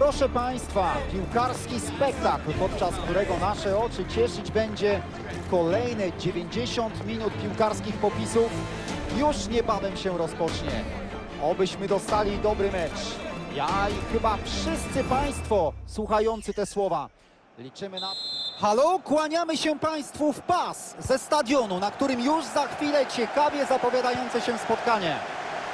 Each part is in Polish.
Proszę Państwa, piłkarski spektakl, podczas którego nasze oczy cieszyć będzie kolejne 90 minut piłkarskich popisów, już niebawem się rozpocznie. Obyśmy dostali dobry mecz. Ja i chyba wszyscy Państwo słuchający te słowa. Liczymy na... Halo, kłaniamy się Państwu w pas ze stadionu, na którym już za chwilę ciekawie zapowiadające się spotkanie.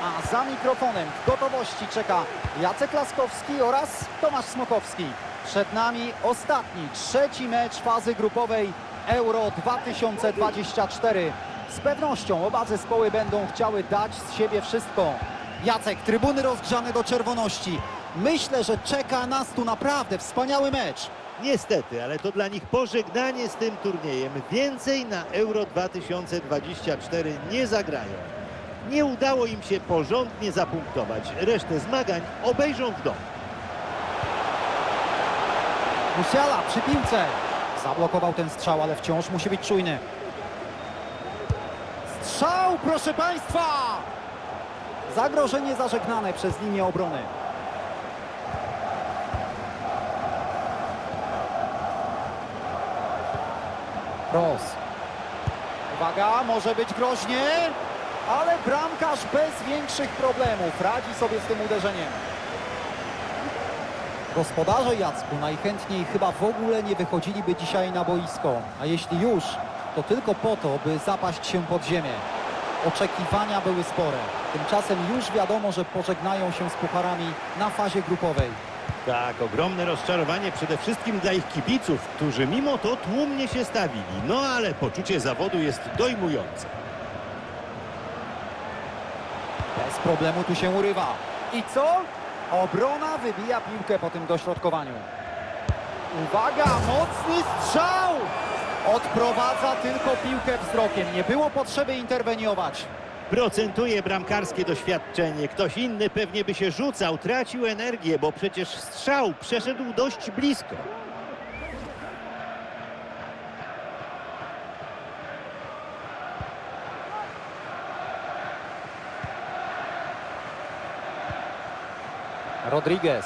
A za mikrofonem w gotowości czeka Jacek Laskowski oraz Tomasz Smokowski. Przed nami ostatni, trzeci mecz fazy grupowej Euro 2024. Z pewnością oba zespoły będą chciały dać z siebie wszystko. Jacek, trybuny rozgrzane do czerwoności. Myślę, że czeka nas tu naprawdę wspaniały mecz. Niestety, ale to dla nich pożegnanie z tym turniejem. Więcej na Euro 2024 nie zagrają. Nie udało im się porządnie zapunktować. Resztę zmagań obejrzą w domu. Musiala przy piłce. Zablokował ten strzał, ale wciąż musi być czujny. Strzał, proszę Państwa! Zagrożenie zażegnane przez linię obrony. Cross. Uwaga, może być groźnie, ale bramkarz bez większych problemów radzi sobie z tym uderzeniem. Gospodarze Jacku najchętniej chyba w ogóle nie wychodziliby dzisiaj na boisko, a jeśli już, to tylko po to, by zapaść się pod ziemię. Oczekiwania były spore. Tymczasem już wiadomo, że pożegnają się z pucharami na fazie grupowej. Tak, ogromne rozczarowanie przede wszystkim dla ich kibiców, którzy mimo to tłumnie się stawili. No ale poczucie zawodu jest dojmujące. Bez problemu tu się urywa. I co? Obrona wybija piłkę po tym dośrodkowaniu. Uwaga, mocny strzał! Odprowadza tylko piłkę wzrokiem. Nie było potrzeby interweniować. Procentuje bramkarskie doświadczenie. Ktoś inny pewnie by się rzucał, tracił energię, bo przecież strzał przeszedł dość blisko. Rodriguez.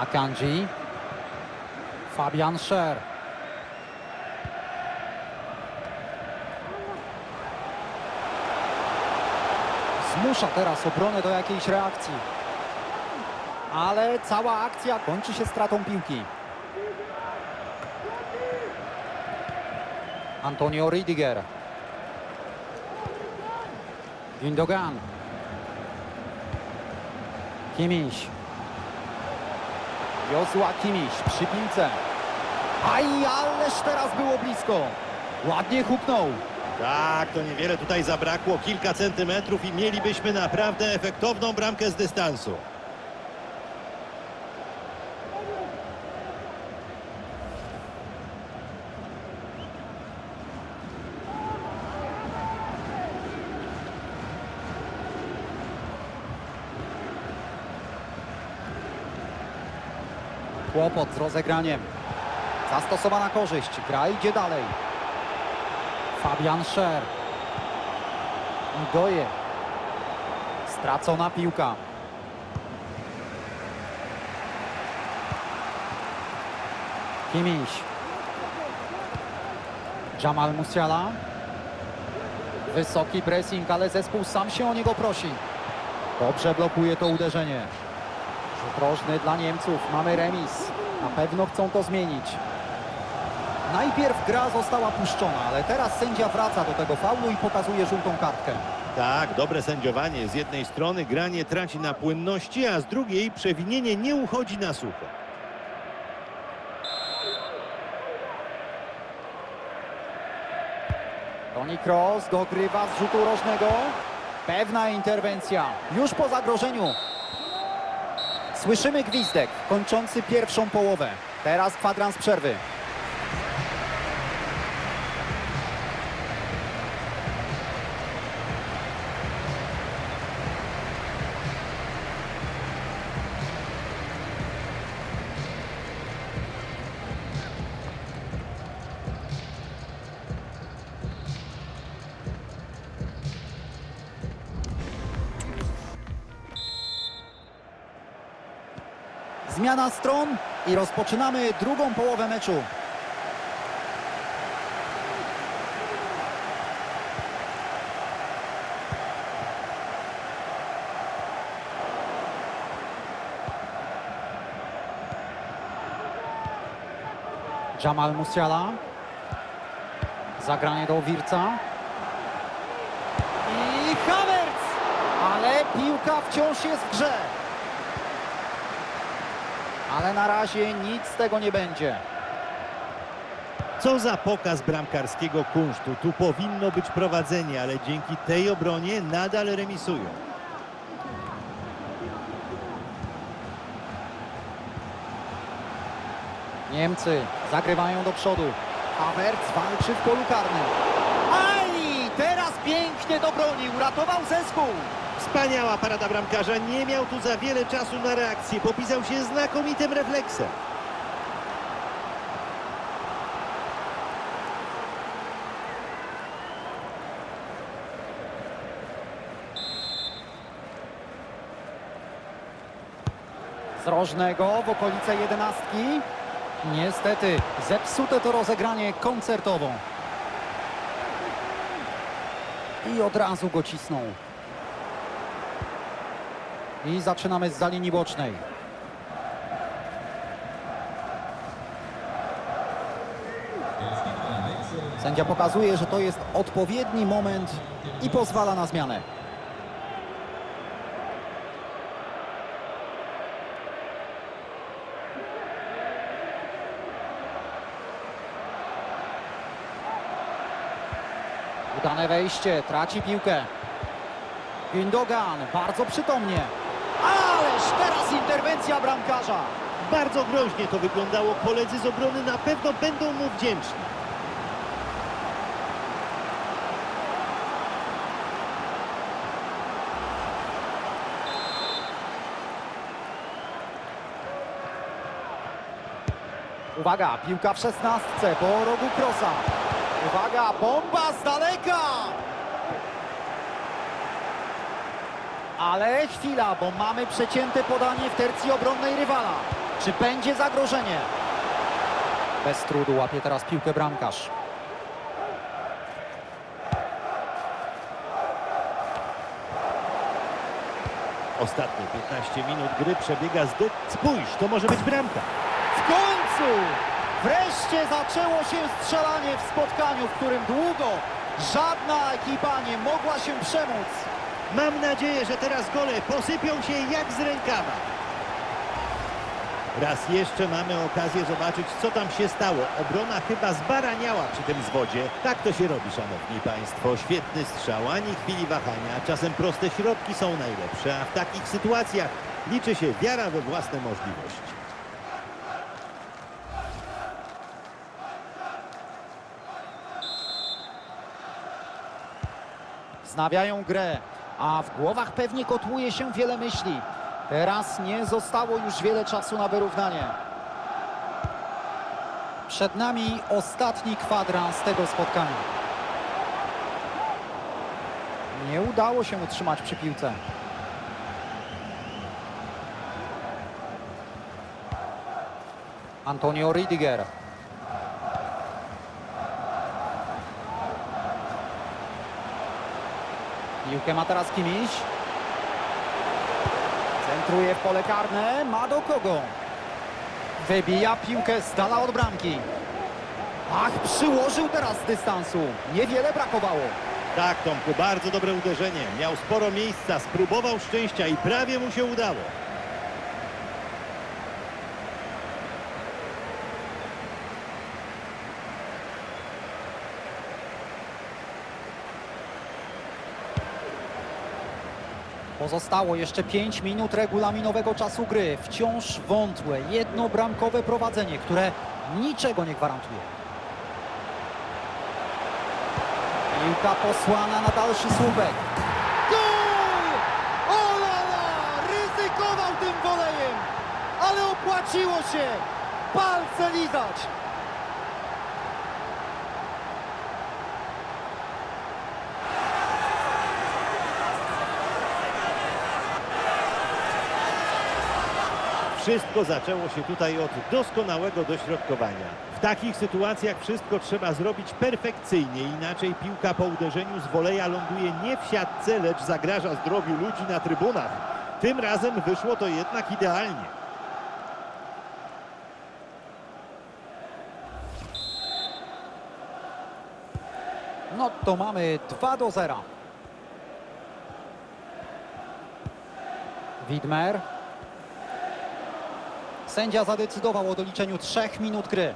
Akanji. Fabian Scher. Zmusza teraz obronę do jakiejś reakcji. Ale cała akcja kończy się stratą piłki. Antonio Ridiger. Gündogan. Kimiś. Josua Kimiś przy piłce. Aj, ależ teraz było blisko. Ładnie huknął. Tak, to niewiele tutaj zabrakło, kilka centymetrów i mielibyśmy naprawdę efektowną bramkę z dystansu. Kłopot z rozegraniem. Zastosowana korzyść. Gra idzie dalej. Fabian Scher. Ndoje. Stracona piłka. Kimiś. Jamal Musiala. Wysoki pressing, ale zespół sam się o niego prosi. Dobrze blokuje to uderzenie. Rzut rożny dla Niemców. Mamy remis. Na pewno chcą to zmienić. Najpierw gra została puszczona, ale teraz sędzia wraca do tego faulu i pokazuje żółtą kartkę. Tak, dobre sędziowanie. Z jednej strony granie traci na płynności, a z drugiej przewinienie nie uchodzi na sucho. Toni Kroos dogrywa z rzutu rożnego. Pewna interwencja. Już po zagrożeniu. Słyszymy gwizdek kończący pierwszą połowę. Teraz kwadrans przerwy. Zmiana stron i rozpoczynamy drugą połowę meczu. Jamal Musiala. Zagranie do Wirca. I Havertz! Ale piłka wciąż jest w grze. Ale na razie nic z tego nie będzie. Co za pokaz bramkarskiego kunsztu. Tu powinno być prowadzenie, ale dzięki tej obronie nadal remisują. Niemcy zagrywają do przodu. Havertz walczy w polu karnym. Aj! Teraz pięknie dobronił, ratował zespół. Wspaniała parada bramkarza. Nie miał tu za wiele czasu na reakcję. Popisał się znakomitym refleksem. Z rożnego w okolice jedenastki. Niestety zepsute to rozegranie koncertową. I od razu go cisną. I zaczynamy z za linii bocznej. Sędzia pokazuje, że to jest odpowiedni moment i pozwala na zmianę. Udane wejście, traci piłkę. Gündogan, bardzo przytomnie. Ależ teraz interwencja bramkarza. Bardzo groźnie to wyglądało. Koledzy z obrony na pewno będą mu wdzięczni. Uwaga, piłka w szesnastce po rogu krosa. Uwaga, bomba z daleka. Ale chwila, bo mamy przecięte podanie w tercji obronnej rywala. Czy będzie zagrożenie? Bez trudu łapie teraz piłkę bramkarz. Ostatnie 15 minut gry przebiega z. Spójrz, to może być bramka. W końcu! Wreszcie zaczęło się strzelanie w spotkaniu, w którym długo żadna ekipa nie mogła się przemóc. Mam nadzieję, że teraz gole posypią się jak z rękawa. Raz jeszcze mamy okazję zobaczyć, co tam się stało. Obrona chyba zbaraniała przy tym zwodzie. Tak to się robi, szanowni państwo. Świetny strzał, ani chwili wahania. Czasem proste środki są najlepsze, a w takich sytuacjach liczy się wiara we własne możliwości. Znawiają grę, a w głowach pewnie kotłuje się wiele myśli. Teraz nie zostało już wiele czasu na wyrównanie. Przed nami ostatni kwadrans tego spotkania. Nie udało się utrzymać przy piłce. Antonio Ridiger. Piłkę ma teraz Kimiś. Centruje w pole karne. Ma do kogo? Wybija piłkę z dala od bramki. Ach, przyłożył teraz z dystansu. Niewiele brakowało. Tak, Tomku, bardzo dobre uderzenie. Miał sporo miejsca, spróbował szczęścia i prawie mu się udało. Pozostało jeszcze 5 minut regulaminowego czasu gry. Wciąż wątłe, jednobramkowe prowadzenie, które niczego nie gwarantuje. Piłka posłana na dalszy słupek. Gol! Olala! Ryzykował tym wolejem, ale opłaciło się. Palce lizać. Wszystko zaczęło się tutaj od doskonałego dośrodkowania. W takich sytuacjach wszystko trzeba zrobić perfekcyjnie, inaczej piłka po uderzeniu z woleja ląduje nie w siatce, lecz zagraża zdrowiu ludzi na trybunach. Tym razem wyszło to jednak idealnie. No to mamy 2 do 0. Widmer. Sędzia zadecydował o doliczeniu 3 minut gry.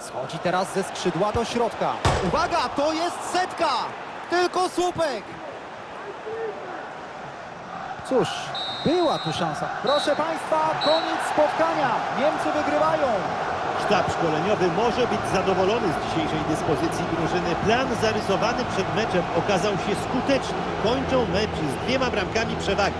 Schodzi teraz ze skrzydła do środka. Uwaga, to jest setka! Tylko słupek! Cóż, była tu szansa. Proszę Państwa, koniec spotkania. Niemcy wygrywają. Sztab szkoleniowy może być zadowolony z dzisiejszej dyspozycji drużyny. Plan zarysowany przed meczem okazał się skuteczny. Kończą mecz z dwiema bramkami przewagi.